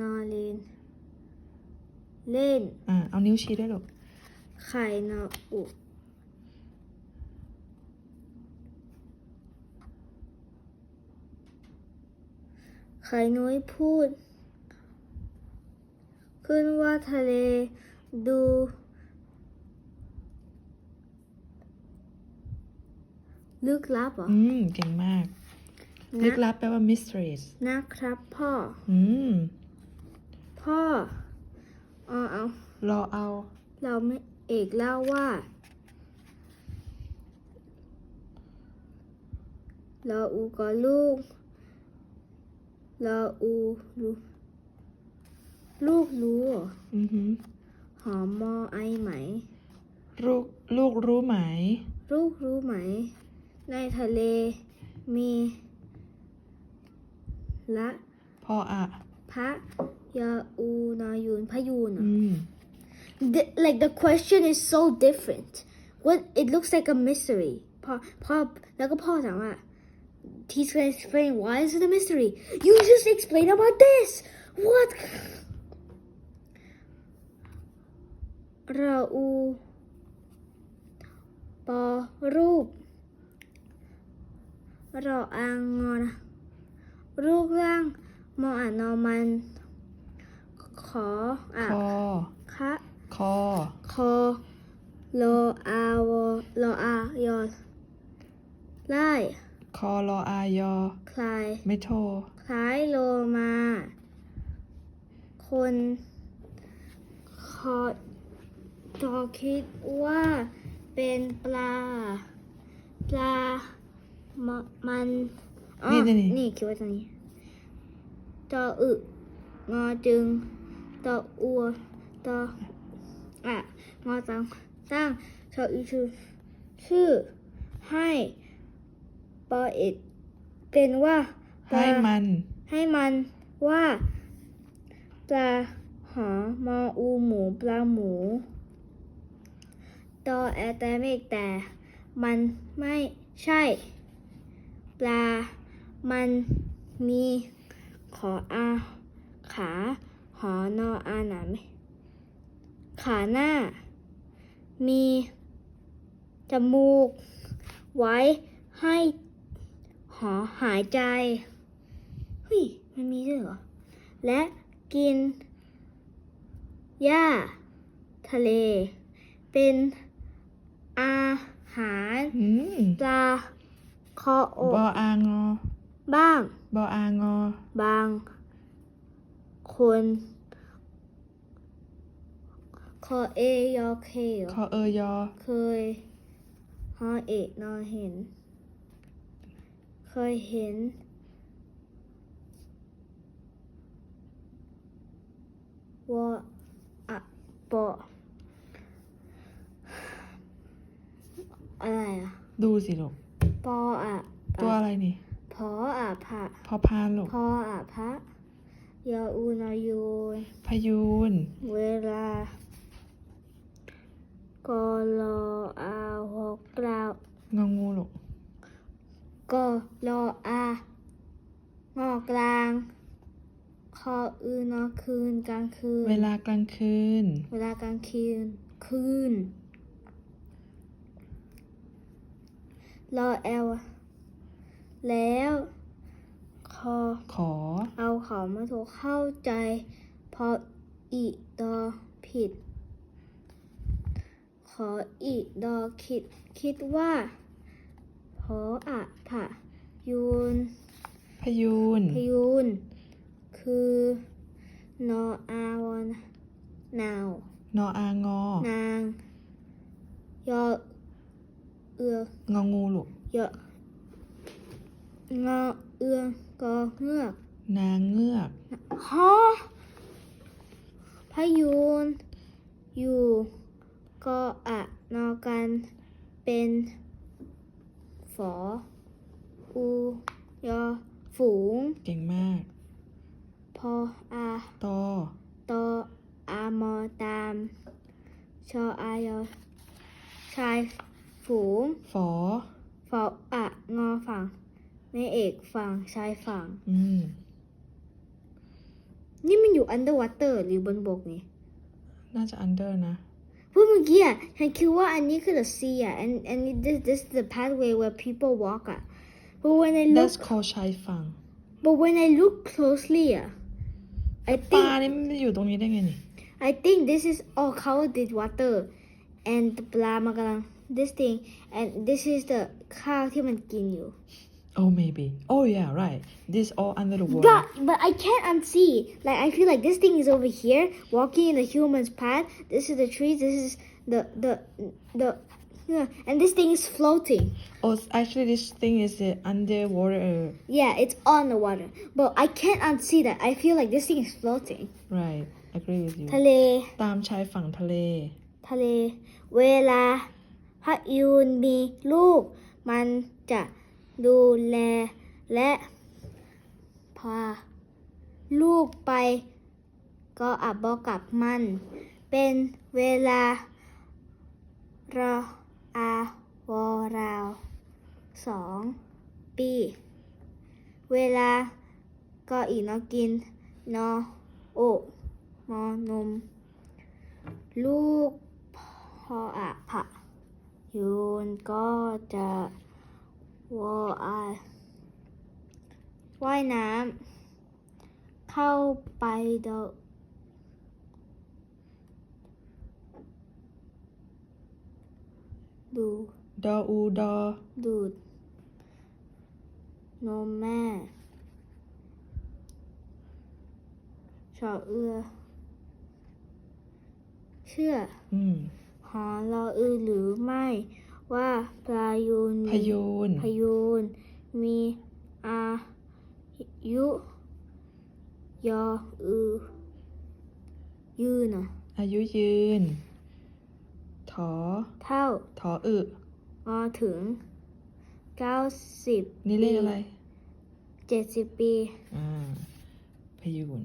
นอเลนเล่น อ่าเอานิ้วชี้ด้วยลูกไข่นออุไข่นุ้ยพูด ขึ้นว่าทะเลดู ลึกลับเหรอ อืม เก่งมากนะลึกลับแปลว่า mysteries นะครับพ่อ อืม พ่อเอาเอารอเอา เราไม่เอกเล่าว่าเราอูกับลูกเราอูรู้ลูกรู้เหรออือหือหอมมอไอไหม ลูกลูกรู้ไหม ลูกรู้ไหม ในทะเลมี ละพ่ออะ พระ ยาอูนายูนพยูนเหรอ อืม the, like the question is so different. What it looks like a mystery. พ่อพ่อแล้วก็พ่อถามว่า He's gonna explain why is it a mystery? You just explain about this. What? เราอูปอรูปเราอางงอนะรูปร่างมออ่านนอมัน ข ออะคอคะคอคอโลอาวอโลอายอไล่คอรออายอคลายไม่โทรคล้ายโลมา คนขอตอคิดว่าเป็นปลา ปลามะมันอ๋อนี่นี่นี่นี่คิดว่าตรงนี้ตออึงอจึง ตออัวตออะงอตังตั้งชออีชื่อชื่อให้ปอเอ็ดเป็นว่าปลาให้มัน ให้มันว่าปลาหอมออูหมูปลาหมูตอแอแต่ไม่แต่มันไม่ใช่ ปลา มันมีขออาขา หอนออาหนาไหมขาหน้า มีจมูก ไว้ให้หอหายใจเฮ้ยมันมีด้วยเหรอ และกินหญ้าทะเล เป็นอาหารอืมปลาคออบออางอ บ้าง บออางอ บาง คนคอเอยอเคเหรอคอเอยอ เคยฮอเอกนอเห็น เคยเห็นว่าอะปออะไรอะ ดูสิลูกปออะ ตัวอะไรนี่ พออะพะพอพานลูกพออะพะ ยาอูนายูนพยูน เวลากอลออาหกกล่าวงองูลูกก็รออางอกลาง คออือนอคืนกลางคืน เวลากลางคืน เวลากลางคืน คืนรอแอลแล้ว คอ ขอ เอาเขามาถูกเข้าใจ พออีดอผิด ขออีดอคิด คิดว่าพออะผะยูน พยูน พยูน คือนออาวอนนาวนออางอ นาง ยอเอืององูลูกยองอเอือง กอเงือกนางเงือกฮะพายูน อยู่ก็อะนอกัน เป็นฝออูยอฝูง เก่งมาก พออาตอตออามอตาม ชออายอชายฝูง ฝอ ฝออะงอฝั่ง แม่เอกฝั่งชายฝั่ง อืม นี่มันอยู่ underwater หรือบนบกนี่น่าจะ under นะเพราะเมื่อกี้อะฉันคิดว่าอันนี้คือ the sea อะ and and this this is the pathway where people walk อะ but when I look that's called ชายฝั่ง but when I look closely อะ I ปลา think นี่มันอยู่ตรงนี้ได้ไงนี่ I think this is all covered with water and the ปลามันกำลัง this thing and this is the ข้าวที่มันกินอยู่ oh maybe oh yeah right this all under the water But but I can't unsee. Like I feel like this thing is over here, walking in the human's path. This is the trees. This is the the the, yeah, and this thing is floating. oh actually this thing is uh, underwater Yeah, it's on the water. But I can't unsee that. I feel like this thing is floating. right agree with you ทะเล ตามชายฝั่งทะเล ทะเล เวลาพระยูนมีลูก มันจะ ดูแลและพาลูกไปก็อับบอกกับมัน เป็นเวลารออาวอราวสองปี เวลาก็อีนอกินนอโอมอนม ลูกพออะผะยูนก็จะ วออาว่ายน้ำเข้าไปดอดูดออูดอดูดนมแม่ชอเอือ เชื่ออืมหอรออือหรือไม่ ว่าปลายูนพยูนพยูนมีอายุยออือยืนอะอายุยืน ถอ เท่า ถออึงอถึงเก้าสิบนี่เลขอะไรเจ็ดสิบปี อ่า พยูน